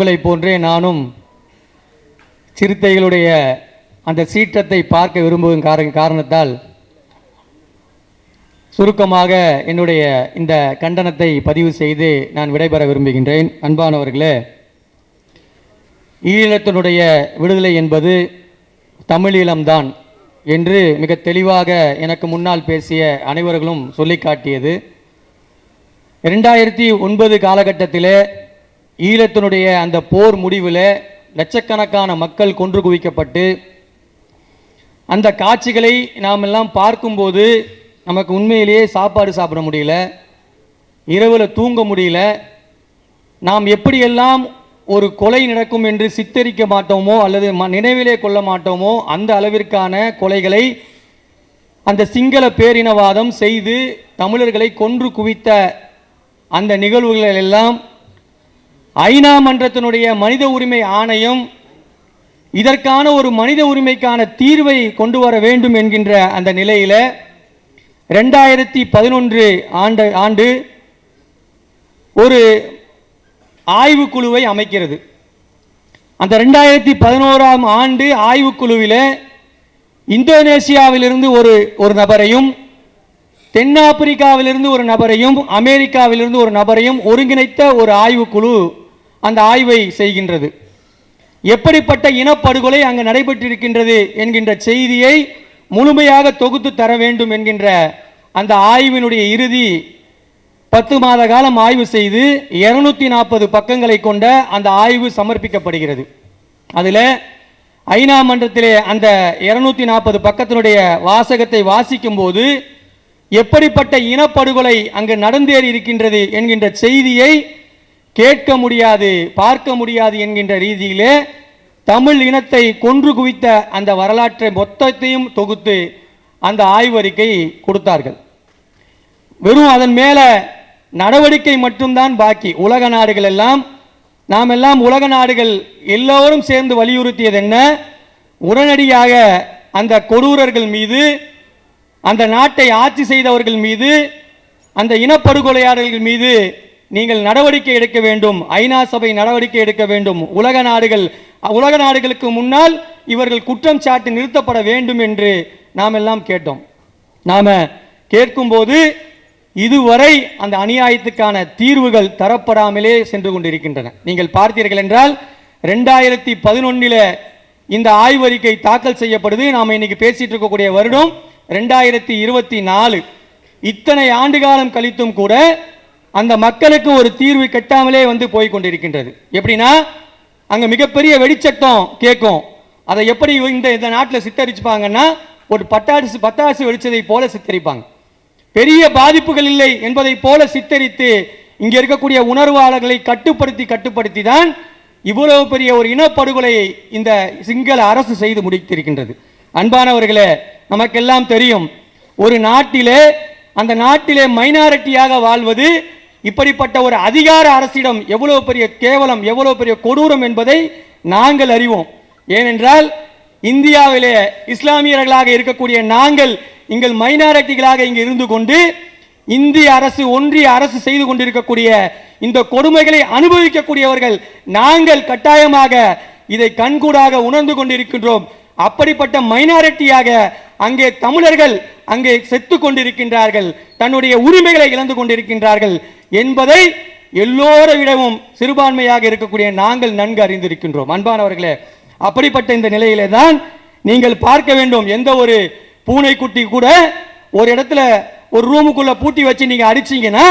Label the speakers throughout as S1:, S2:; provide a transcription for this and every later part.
S1: உங்களை போன்றே நானும் சிறுத்தைகளுடைய அந்த சீற்றத்தை பார்க்க விரும்பும் கார காரணத்தால் சுருக்கமாக என்னுடைய இந்த கண்டனத்தை பதிவு செய்து நான் விடைபெற விரும்புகின்றேன். அன்பானவர்களே ஈழத்தினுடைய விடுதலை என்பது தமிழீழம்தான் என்று மிக தெளிவாக எனக்கு முன்னால் பேசிய அனைவர்களும் சொல்லி காட்டியது இரண்டாயிரத்தி ஒன்பது காலகட்டத்திலே ஈழத்தினுடைய அந்த போர் முடிவில் லட்சக்கணக்கான மக்கள் கொன்று குவிக்கப்பட்டு அந்த காட்சிகளை நாம் எல்லாம் பார்க்கும்போது நமக்கு உண்மையிலேயே சாப்பாடு சாப்பிட முடியல இரவில் தூங்க முடியல நாம் எப்படியெல்லாம் ஒரு கொலை நடக்கும் என்று சித்தரிக்க மாட்டோமோ அல்லது ம- நினைவிலே கொள்ள மாட்டோமோ அந்த அளவிற்கான கொலைகளை அந்த சிங்கள பேரினவாதம் செய்து தமிழர்களை கொன்று குவித்த அந்த நிகழ்வுகள் எல்லாம் ஐநா மன்றத்தினுடைய மனித உரிமை ஆணையம் இதற்கான ஒரு மனித உரிமைக்கான தீர்வை கொண்டு வர வேண்டும் என்கின்ற அந்த நிலையில் ரெண்டாயிரத்தி பதினொன்று ஆண்டு ஆண்டு ஒரு ஆய்வுக்குழுவை அமைக்கிறது. அந்த ரெண்டாயிரத்தி பதினோராம் ஆண்டு ஆய்வுக்குழுவில் இந்தோனேசியாவிலிருந்து ஒரு ஒரு நபரையும் தென்னாப்பிரிக்காவிலிருந்து ஒரு நபரையும் அமெரிக்காவிலிருந்து ஒரு நபரையும் ஒருங்கிணைத்த ஒரு ஆய்வுக்குழு அந்த ஆய்வை செய்கின்றது. எப்படிப்பட்ட இனப்படுகொலை அங்கு நடைபெற்றிருக்கின்றது என்கின்ற செய்தியை முழுமையாக தொகுத்து தர வேண்டும் என்கின்ற அந்த ஆய்வினுடைய இறுதி பத்து மாத காலம் ஆய்வு செய்து இருநூத்தி நாற்பது பக்கங்களை கொண்ட அந்த ஆய்வு சமர்ப்பிக்கப்படுகிறது. அதில் ஐநா மன்றத்திலே அந்த இருநூத்தி நாற்பது பக்கத்தினுடைய வாசகத்தை வாசிக்கும் போது எப்படிப்பட்ட இனப்படுகொலை அங்கு நடந்தேறி இருக்கின்றது என்கின்ற செய்தியை கேட்க முடியாது பார்க்க முடியாது என்கின்ற ரீதியிலே தமிழ் இனத்தை கொன்று குவித்த அந்த வரலாற்றை மொத்தத்தையும் தொகுத்து அந்த ஆய்வறிக்கை கொடுத்தார்கள். வெறும் அதன் மேலே நடவடிக்கை மட்டும்தான் பாக்கி. உலக நாடுகள் எல்லாம் நாம் எல்லாம் உலக நாடுகள் எல்லோரும் சேர்ந்து வலியுறுத்தியது என்ன? உடனடியாக அந்த கொடூரர்கள் மீது அந்த நாட்டை ஆட்சி செய்தவர்கள் மீது அந்த இனப்படுகொலையாளர்கள் மீது நீங்கள் நடவடிக்கை எடுக்க வேண்டும். ஐநா சபை நடவடிக்கை எடுக்க வேண்டும். உலக நாடுகள் உலக நாடுகளுக்கு முன்னால் இவர்கள் குற்றம் சாட்டி நிறுத்தப்பட வேண்டும் என்று நாம் எல்லாம் கேட்டோம். நாம கேட்கும்போது இதுவரை அந்த அநியாயத்துக்கான தீர்வுகள் தரப்படாமலே சென்று கொண்டிருக்கின்றன. நீங்கள் பார்த்தீர்கள் என்றால் ரெண்டாயிரத்தி பதினொன்னில இந்த ஆய்வறிக்கை தாக்கல் செய்யப்படுது. நாம் இன்னைக்கு பேசிட்டு இருக்கக்கூடிய வருடம் ரெண்டாயிரத்தி இருபத்தி நாலு. இத்தனை ஆண்டு காலம் கழித்தும் கூட அந்த மக்களுக்கு ஒரு தீர்வு கட்டாமலே வந்து போய் கொண்டிருக்கின்றது. எப்படின்னா அங்கே மிகப்பெரிய வெடிச்சத்தம் கேட்கும். அதை எப்படி இந்த இந்த நாட்டில் சித்தரிச்சுப்பாங்கன்னா ஒரு பட்டாசு பட்டாசு வெடிச்சதை போல சித்தரிப்பாங்க. பெரிய பாதிப்புகள் இல்லை என்பதை போல சித்தரித்து இங்கே இருக்கக்கூடிய உணர்வாளர்களை கட்டுப்படுத்தி கட்டுப்படுத்தி தான் இவ்வளவு பெரிய ஒரு இனப்படுகொலையை இந்த சிங்கள அரசு செய்து முடித்திருக்கின்றது. அன்பானவர்களே நமக்கெல்லாம் தெரியும் ஒரு நாட்டிலே அந்த நாட்டிலே மைனாரிட்டியாக வாழ்வது இப்படிப்பட்ட ஒரு அதிகார அரசிடம் எவ்வளவு பெரிய கேவலம் எவ்வளவு பெரிய கொடூரம் என்பதை நாங்கள் அறிவோம். ஏனென்றால் இந்தியாவிலே இஸ்லாமியர்களாக இருக்கக்கூடிய நாங்கள் எங்கள் மைனாரிட்டிகளாக இங்கு இருந்து கொண்டு இந்திய அரசு ஒன்றிய அரசு செய்து கொண்டிருக்கக்கூடிய இந்த கொடுமைகளை அனுபவிக்கக்கூடியவர்கள் நாங்கள் கட்டாயமாக இதை கண்கூடாக உணர்ந்து கொண்டிருக்கின்றோம். அப்படிப்பட்ட மைனாரிட்டியாக அங்கே தமிழர்கள் அங்கே செத்து கொண்டிருக்கின்றார்கள். தன்னுடைய உரிமைகளை இழந்து கொண்டிருக்கின்றார்கள் என்பதை எல்லோரை விடவும் சிறுபான்மையாக இருக்கக்கூடிய நாங்கள் நன்கு அறிந்திருக்கின்றோம். அன்பானவர்களே அப்படிப்பட்ட இந்த நிலையிலே தான் நீங்கள் பார்க்க வேண்டும். எந்த ஒரு பூனைக்குட்டி கூட ஒரு இடத்துல ஒரு ரூமுக்குள்ள பூட்டி வச்சு நீங்க அடிச்சீங்கன்னா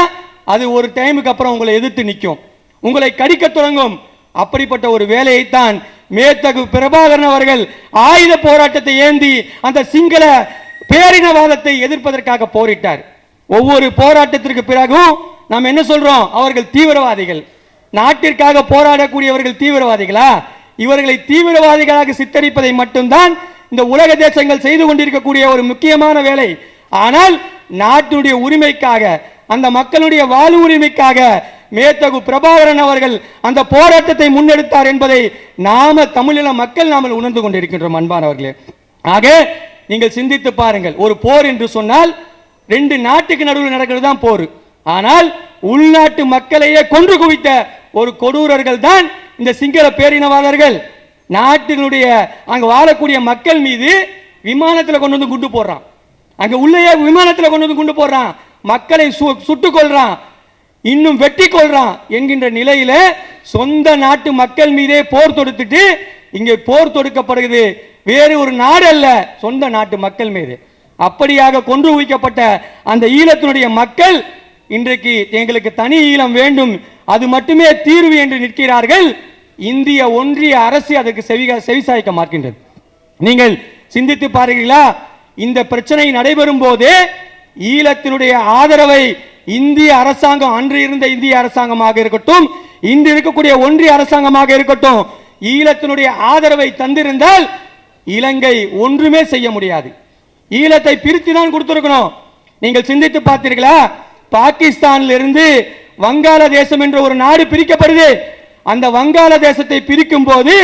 S1: அது ஒரு டைமுக்கு அப்புறம் உங்களை எதிர்த்து நிற்கும். உங்களை கடிக்க தொடங்கும். அப்படிப்பட்ட ஒரு வேலையைத்தான் மேத்தகு பிரபாகரன் அவர்கள் ஆயுத போராட்டத்தை ஏந்தி அந்த சிங்கள பேரினவாதத்தை எதிர்ப்பதற்காக போரிட்டார். ஒவ்வொரு போராட்டத்திற்கு பிறகும் நாம் என்ன சொல்றோம்? அவர்கள் தீவிரவாதிகள். நாட்டிற்காக போராடக்கூடியவர்கள் தீவிரவாதிகளா? இவர்களை தீவிரவாதிகளாக சித்தரிப்பதை மட்டும்தான் இந்த உலக தேசங்கள் செய்து கொண்டிருக்கக்கூடிய ஒரு முக்கியமான வேலை. ஆனால் நாட்டுடைய உரிமைக்காக அந்த மக்களுடைய வாழ்வு உரிமைக்காக மேத்தகு பிரபாகரன் அவர்கள் அந்த போராட்டத்தை முன்னெடுத்தார் என்பதை நாம தமிழில மக்கள் நாமல் உணர்ந்து கொண்டிருக்கின்றோம் அன்பானவர்களே ஆக நீங்கள் சிந்தித்து பாருங்கள். ஒரு போர் என்று சொன்னால் ரெண்டு நாட்டுக்கு நடுவில் நடக்கிறது தான் போர். ஆனால் உள்நாட்டு மக்களையே கொன்று குவித்த ஒரு கொடூரர்கள் தான் இந்த சிங்கள பேரினவாதர்கள். நாட்டினுடைய அங்க வாழக்கூடிய மக்கள் மீது விமானத்தில் கொண்டு வந்து குண்டு போடுறான். அங்க உள்ளேயே விமானத்தில் கொண்டு வந்து குண்டு போடுறான். மக்களை சு- சுட்டுக் கொள்றான் இன்னும் வெட்டி கொள்றான் என்கின்ற நிலையில சொந்த நாட்டு மக்கள் மீதே போர் தொடுத்துட்டு இங்கே போர் தொடுக்கப்படுகிறது. வேறு ஒரு நாடு அல்ல சொந்த நாட்டு மக்கள் மீது. அப்படியாக கொன்று குவிக்கப்பட்ட அந்த ஈழத்தினுடைய மக்கள் இன்றைக்கு எங்களுக்கு தனி ஈழம் வேண்டும். அது மட்டுமே தீர்வு என்று நிற்கிறார்கள். இந்திய ஒன்றிய அரசு அதற்கு செவி செவிசாய்க்க மார்க்கின்றது நீங்கள் சிந்தித்து பாருங்களா இந்த பிரச்சனை நடைபெறும் போதே ஈழத்தினுடைய ஆதரவை இந்திய அரசாங்கம் அன்று இருந்த இந்திய அரசாங்கமாக இருக்கட்டும் இன்று இருக்கக்கூடிய ஒன்றிய அரசாங்கமாக இருக்கட்டும் ஈழத்தினுடைய ஆதரவை தந்திருந்தால் இலங்கை ஒன்றுமே செய்ய முடியாது. ஈழத்தை பிரித்து தான் கொடுத்திருக்கணும். நீங்கள் சிந்தித்து பார்த்தீர்களா? பாகிஸ்தானில் இருந்து வங்காளதேசம் என்ற ஒரு நாடு பிரிக்கப்படுது. அந்த வங்காளதேசத்தை பிரிக்கும் போது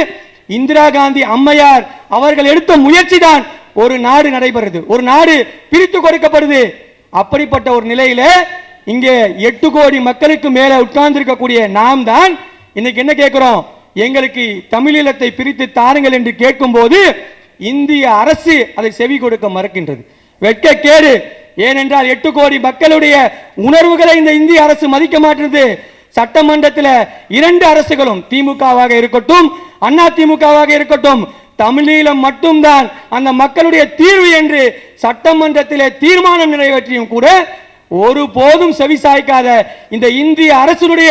S1: இந்திரா காந்தி அம்மையார் அவர்கள் எடுத்த முயற்சி தான் ஒரு நாடு நடைபெறுது. ஒரு நாடு பிரித்து கொடுக்கப்படுது. அப்படிப்பட்ட ஒரு நிலையில இங்கே எட்டு கோடி மக்களுக்கு மேல உட்கார்ந்து இருக்கக்கூடிய நாம் தான் இன்னைக்கு என்ன கேட்கிறோம்? எங்களுக்கு தமிழீழத்தை பிரித்து தாருங்கள் என்று கேட்கும்போது இந்திய அரசு அதை செவி கொடுக்க மறுக்கின்றது. வெட்க கேடு. ஏனென்றால் எட்டு கோடி மக்களுடைய உணர்வுகளை இந்த இந்திய அரசு மதிக்க மாட்டுறது சட்டமன்றத்தில் இரண்டு அரசுகளும் திமுகவாக இருக்கட்டும் அண்ணா திமுகவாக இருக்கட்டும் தமிழீழம் மட்டும்தான் அந்த மக்களுடைய தீர்வு என்று சட்டமன்றத்திலே தீர்மானம் நிறைவேற்றியும் கூட ஒருபோதும் செவிசாய்க்காத இந்த இந்திய அரசனுடைய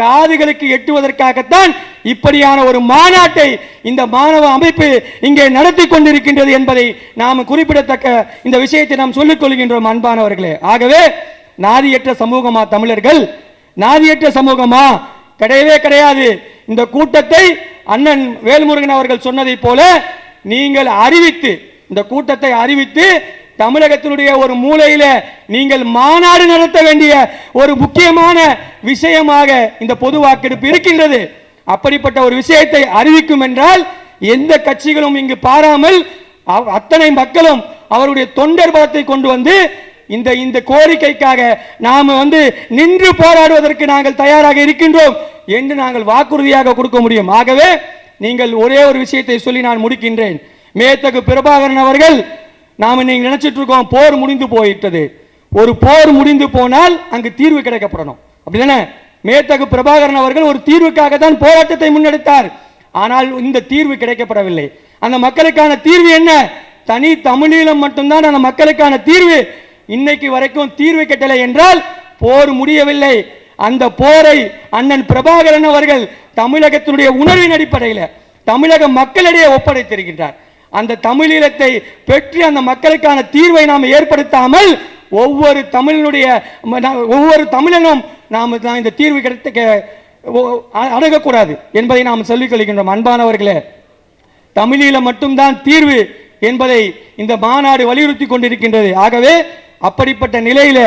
S1: காதுகளுக்கு எட்டுவதற்காகத்தான் இப்படியான ஒரு மாநாட்டை இந்த மாணவ அமைப்பு இங்கே நடத்தி கொண்டிருக்கின்றது என்பதை நாம் குறிப்பிடத்தக்க இந்த விஷயத்தை நாம் சொல்லிக் கொள்கின்றோம் அன்பானவர்களே. ஆகவே நாதியற்ற சமூகமா தமிழர்கள்? நாதியற்ற சமூகமா? கிடையவே கிடையாது. இந்த கூட்டத்தை அண்ணன் வேல்முருகன் அவர்கள் சொன்னதைப் போல நீங்கள் அறிவித்து இந்த கூட்டத்தை அறிவித்து தமிழகத்தினுடைய ஒரு மூலையில நீங்கள் மாநாடு நடத்த வேண்டிய ஒரு முக்கியமான விஷயமாக இந்த பொது வாக்கெடுப்பு இருக்கின்றது. அப்படிப்பட்ட ஒரு விஷயத்தை அறிவிக்கும் என்றால் எந்த கட்சிகளும் இங்கு பாராமல் அவ்- அத்தனை மக்களும் அவருடைய தொண்டர் பலத்தை கொண்டு வந்து இந்த இந்த கோரிக்கைக்காக நாம் வந்து நின்று போராடுவதற்கு நாங்கள் தயாராக இருக்கின்றோம் என்று நாங்கள் வாக்குறுதியாக கொடுக்க முடியும். ஆகவே நீங்கள் ஒரே ஒரு விஷயத்தை சொல்லி நான் முடிக்கின்றேன். மேத்தகு பிரபாகரன் அவர்கள் நாம் நீங்க நினைச்சிட்டு இருக்கோம் போர் முடிந்து போயிட்டது. ஒரு போர் முடிந்து போனால் அங்கு தீர்வு கிடைக்கப்படணும். அப்படிதானே? மேத்தகு பிரபாகரன் அவர்கள் ஒரு தீர்வுக்காக தான் போராட்டத்தை முன்னெடுத்தார். ஆனால் இந்த தீர்வு கிடைக்கப்படவில்லை. அந்த மக்களுக்கான தீர்வு என்ன? தனி தமிழீழம் மட்டும்தான் அந்த மக்களுக்கான தீர்வு. இன்னைக்கு வரைக்கும் தீர்வு கட்டலை என்றால் போர் முடியவில்லை. அந்த போரை அண்ணன் பிரபாகரன் அவர்கள் தமிழகத்தினுடைய உணர்வின் அடிப்படையில் தமிழக மக்களிடையே ஒப்படைத்திருக்கின்றார். அந்த தமிழீழத்தை பெற்று அந்த மக்களுக்கான தீர்வை நாம் ஏற்படுத்தாமல் ஒவ்வொரு தமிழனுடைய ஒவ்வொரு தமிழனும் நாம் இந்த தீர்வு கிடைத்த அணுகக்கூடாது என்பதை நாம் சொல்லிக் கொள்கின்றோம். அன்பானவர்களே தமிழீழ மட்டும்தான் தீர்வு என்பதை இந்த மாநாடு வலியுறுத்தி கொண்டிருக்கின்றது. ஆகவே அப்படிப்பட்ட நிலையில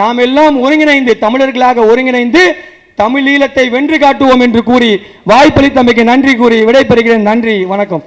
S1: நாம் எல்லாம் ஒருங்கிணைந்து தமிழர்களாக ஒருங்கிணைந்து தமிழீழத்தை வென்று காட்டுவோம் என்று கூறி வாய்ப்பளித்தமைக்கு நன்றி கூறி விடைபெறுகிறேன். நன்றி வணக்கம்.